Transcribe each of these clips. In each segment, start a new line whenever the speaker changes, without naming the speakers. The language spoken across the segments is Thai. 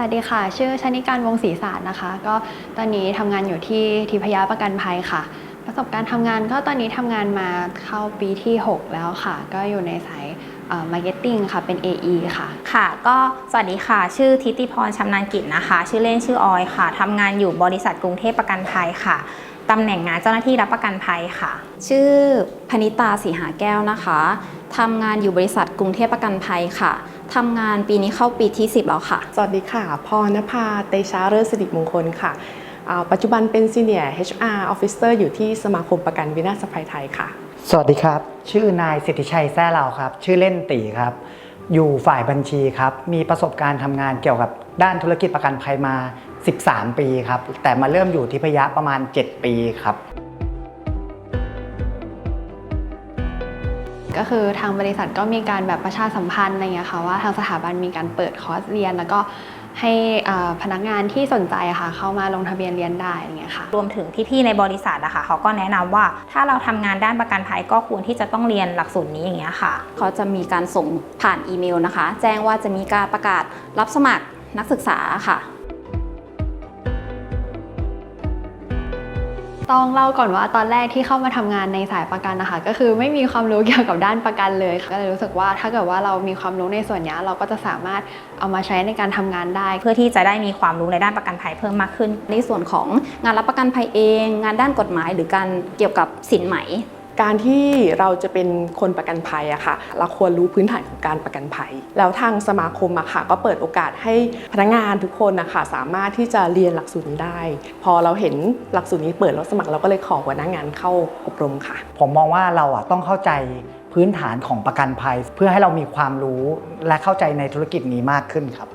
วัสดีค่ะ ชื่อชนิการวงศรีศาสตร์นะคะ ก็ตอนนี้ทำงานอยู่ที่ทิพยาประกันภัยค่ะ ประสบการณ์ทำงานก็ตอนนี้ทำงานมาเข้าปีที่ 6 แล้วค่ะ ก็อยู่ในสายมาร์เก็ตติ้งค่ะ เป็น AE ค่ะ
ค่ะ ก็สวัสดีค่ะ ชื่อทิติพรชำนาญกิจนะคะ ชื่อเล่นชื่อออยค่ะ ทำงานอยู่บริษัทกรุงเทพประกันภัยค่ะ ตำแหน่งงานเจ้าหน้าที่รับประกันภัยค่ะ
ชื่อพนิตาสีหาแก้วนะคะทำงานอยู่บริษัทกรุงเทพประกันภัยค่ะทำงานปีนี้เข้าปีที่ 10 แล้วค่ะ
สวัสดีค่ะ พรณภาเตชาเริศสิริมงคลค่ะอ่าปัจจุบันเป็น Senior HR Officer อยู่ที่สมาคมประกันวินาศภัยไทยค่ะ
สวัสดีครับ ชื่อนายสิทธิชัยแซ่เหลาครับ ชื่อเล่นตีครับ อยู่ฝ่ายบัญชีครับ มีประสบการณ์ทำงานเกี่ยวกับด้านธุรกิจประกันภัยมา 13 ปีครับ แต่มาเริ่มอยู่ที่พยะประมาณ 7 ปีครับ
ก็คือทางบริษัทก็มีการแบบประชาสัมพันธ์อะไรเงี้ยค่ะว่าทางสถาบันมีการเปิดคอร์สเรียน แล้วก็ให้อ่าพนักงานที่สนใจอะค่ะเข้ามาลงทะเบียนเรียนได้อะไรเงี้ยค่ะ
รวมถึงพี่ๆในบริษัทนะคะเขาก็แนะนำว่าถ้าเราทำงานด้านประกันภัยก็ควรที่จะต้องเรียนหลักสูตรนี้อย่างเงี้ยค่ะ
เขาจะมีการส่งผ่านอีเมลนะคะ แจ้งว่าจะมีการประกาศรับสมัครนักศึกษาค่ะ
ต้องเล่าก่อนว่าตอนแรกที่เข้ามาทำงานในสายประกันนะคะ ก็คือไม่มีความรู้เกี่ยวกับด้านประกันเลยก็เลยรู้สึกว่าถ้าเกิดว่าเรามีความรู้ในส่วนนี้เราก็จะสามารถเอามาใช้ในการทำงานได้
เพื่อที่จะได้มีความรู้ในด้านประกันภัยเพิ่มมากขึ้น
ในส่วนของงานรับประกันภัยเอง งานด้านกฎหมาย หรือการเกี่ยวกับสินไหม
การที่เราจะเป็นคนประกันภัยอะค่ะ เราควรรู้พื้นฐานของการประกันภัย แล้วทางสมาคมอะค่ะ ก็เปิดโอกาสให้พนักงานทุกคนนะคะสามารถที่จะเรียนหลักสูตรนี้ได้ พอเราเห็นหลักสูตรนี้เปิดรับสมัครเราก็เลยขอหัวหน้างานเข้าอบรมค่ะ
ผมมองว่าเราอะต้องเข้าใจพื้นฐานของประกันภัย เพื่อให้เรามีความรู้และเข้าใจในธุรกิจนี้มากขึ้นครับ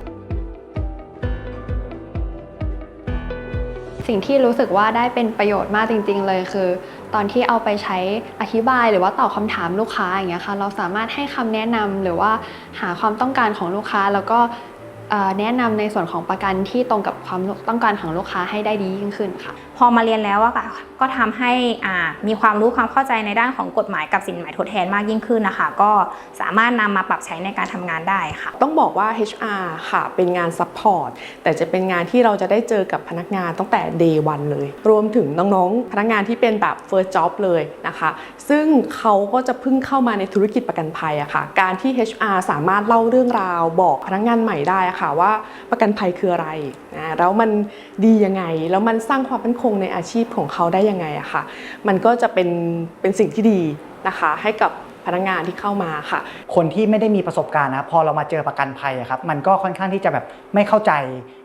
สิ่งที่รู้สึกว่าได้เป็นประโยชน์มากจริง ๆ เลยคือ ตอนที่เอาไปใช้อธิบายหรือว่าตอบคำถามลูกค้าอย่างเงี้ยค่ะเราสามารถให้คำแนะนำหรือว่าหาความต้องการของลูกค้า แล้วก็แนะนำในส่วนของประกันที่ตรงกับความต้องการของลูกค้าให้ได้ดียิ่งขึ้นค่ะ
พอมาเรียนแล้วอะค่ะก็ทำให้มีความรู้ความเข้าใจในด้านของกฎหมายกับสินหมายทดแทนมากยิ่งขึ้นนะคะ ก็สามารถนำมาปรับใช้ในการทำงานได้ค่ะ
ต้องบอกว่า HR ค่ะ เป็นงานซัพพอร์ตแต่จะเป็นงานที่เราจะได้เจอกับพนักงานตั้งแต่ day one เลย รวมถึงน้องๆ พนักงานที่เป็นแบบ first job เลยนะคะ ซึ่งเขาก็จะเพิ่งเข้ามาในธุรกิจประกันภัยอะค่ะ การที่ HR สามารถเล่าเรื่องราวบอกพนักงานใหม่ได้อะค่ะว่าประกันภัยคืออะไรนะแล้วมันดียังไง แล้วมันสร้างความมั่นคงในอาชีพของเขาได้ยังไงอะค่ะ มันก็จะเป็นเป็นสิ่งที่ดีนะคะให้กับพนักงานที่เข้ามาค่ะ
คนที่ไม่ได้มีประสบการณ์นะพอเรามาเจอประกันภัยครับมันก็ค่อนข้างที่จะแบบไม่เข้าใจ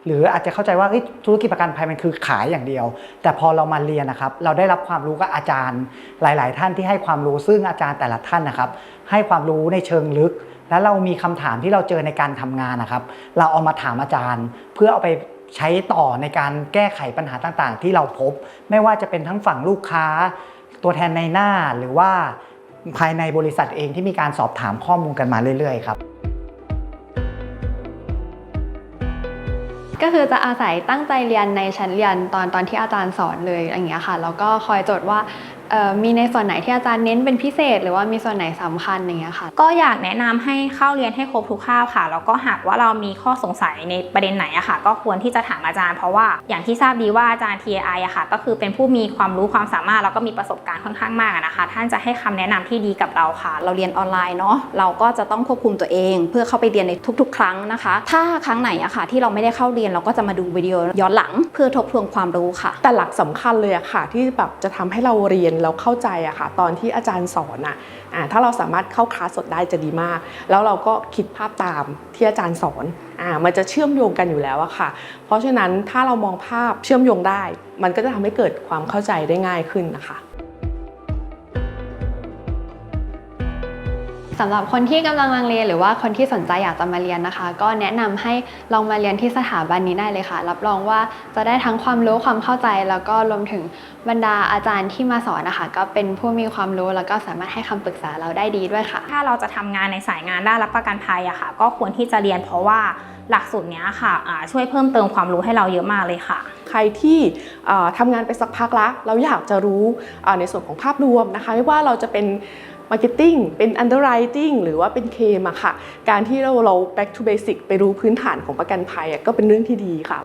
หรืออาจจะเข้าใจว่าธุรกิจประกันภัยมันคือขายอย่างเดียว แต่พอเรามาเรียนนะครับ เราได้รับความรู้กับอาจารย์ หลาย ๆ ท่านที่ให้ความรู้ซึ่งอาจารย์แต่ละท่านนะครับ ให้ความรู้ในเชิงลึก แล้วเรามีคำถามที่เราเจอในการทำงานนะครับ เราเอามาถามอาจารย์ เพื่อเอาไป ใช้ต่อในการแก้ไขปัญหาต่างๆ ที่เราพบ ไม่ว่าจะเป็นทั้งฝั่งลูกค้า ตัวแทนในหน้าหรือว่าภายในบริษัทเองที่มีการสอบถามข้อมูลกันมาเรื่อยๆครับ
ก็คือจะอาศัยตั้งใจเรียนในชั้นเรียนตอนตอนที่อาจารย์สอนเลยอย่างเงี้ยค่ะแล้วก็คอยจดว่า มีในส่วนไหนที่อาจารย์เน้นเป็นพิเศษ หรือว่ามีส่วนไหนสำคัญอย่างเงี้ยค่ะ
ก็อยากแนะนำให้เข้าเรียนให้ครบทุกคาบค่ะแล้วก็หากว่าเรามีข้อสงสัยในประเด็นไหนอะค่ะ ก็ควรที่จะถามอาจารย์ เพราะว่าอย่างที่ทราบดีว่าอาจารย์ TAI อะค่ะ ก็คือเป็นผู้มีความรู้ความสามารถแล้วก็มีประสบการณ์ค่อนข้างมากอะนะคะ ท่านจะให้คำแนะนำที่ดีกับเราค่ะ
เราเรียนออนไลน์เนาะเราก็จะต้องควบคุมตัวเอง เพื่อเข้าไปเรียนในทุก ๆ ครั้งนะคะ ถ้าครั้งไหนอะค่ะ ที่เราไม่ได้เข้าเรียนเราก็จะมาดูวิดีโอย้อนหลัง เพื่อทบทวนความรู้ค่ะ
แต่หลักสำคัญเลยอะค่ะ ที่แบบจะทำให้เราเรียนแล้วเข้าใจอะค่ะตอนที่อาจารย์สอนอะถ้าเราสามารถเข้าคลาสสดได้จะดีมาก แล้วเราก็คิดภาพตามที่อาจารย์สอนอ่ามันจะเชื่อมโยงกันอยู่แล้วอะค่ะ เพราะฉะนั้นถ้าเรามองภาพเชื่อมโยงได้ มันก็จะทำให้เกิดความเข้าใจได้ง่ายขึ้นนะคะ
สำหรับคนที่กำลังลังเลหรือว่าคนที่สนใจอยากจะมาเรียนนะคะ ก็แนะนำให้ลองมาเรียนที่สถาบันนี้ได้เลยค่ะ รับรองว่าจะได้ทั้งความรู้ความเข้าใจ แล้วก็รวมถึงบรรดาอาจารย์ที่มาสอนนะคะ ก็เป็นผู้มีความรู้แล้วก็สามารถให้คำปรึกษาเราได้ดีด้วยค่ะ
ถ้าเราจะทำงานในสายงานด้านรับประกันภัยอะค่ะ ก็ควรที่จะเรียนเพราะว่าหลักสูตรเนี้ยค่ะอ่าช่วยเพิ่มเติมความรู้ให้เราเยอะมากเลยค่ะ
ใครที่เอ่อทำงานไปสักพักละเราอยากจะรู้เอ่อในส่วนของภาพรวมนะคะ ไม่ว่าเราจะเป็น มาร์เก็ตติ้งเป็นอันเดอร์ไรติ้งหรือว่าเป็นเคมอะค่ะ การที่เราเรา back to basic ไปรู้พื้นฐานของประกันภัยอะก็เป็นเรื่องที่ดีค่ะ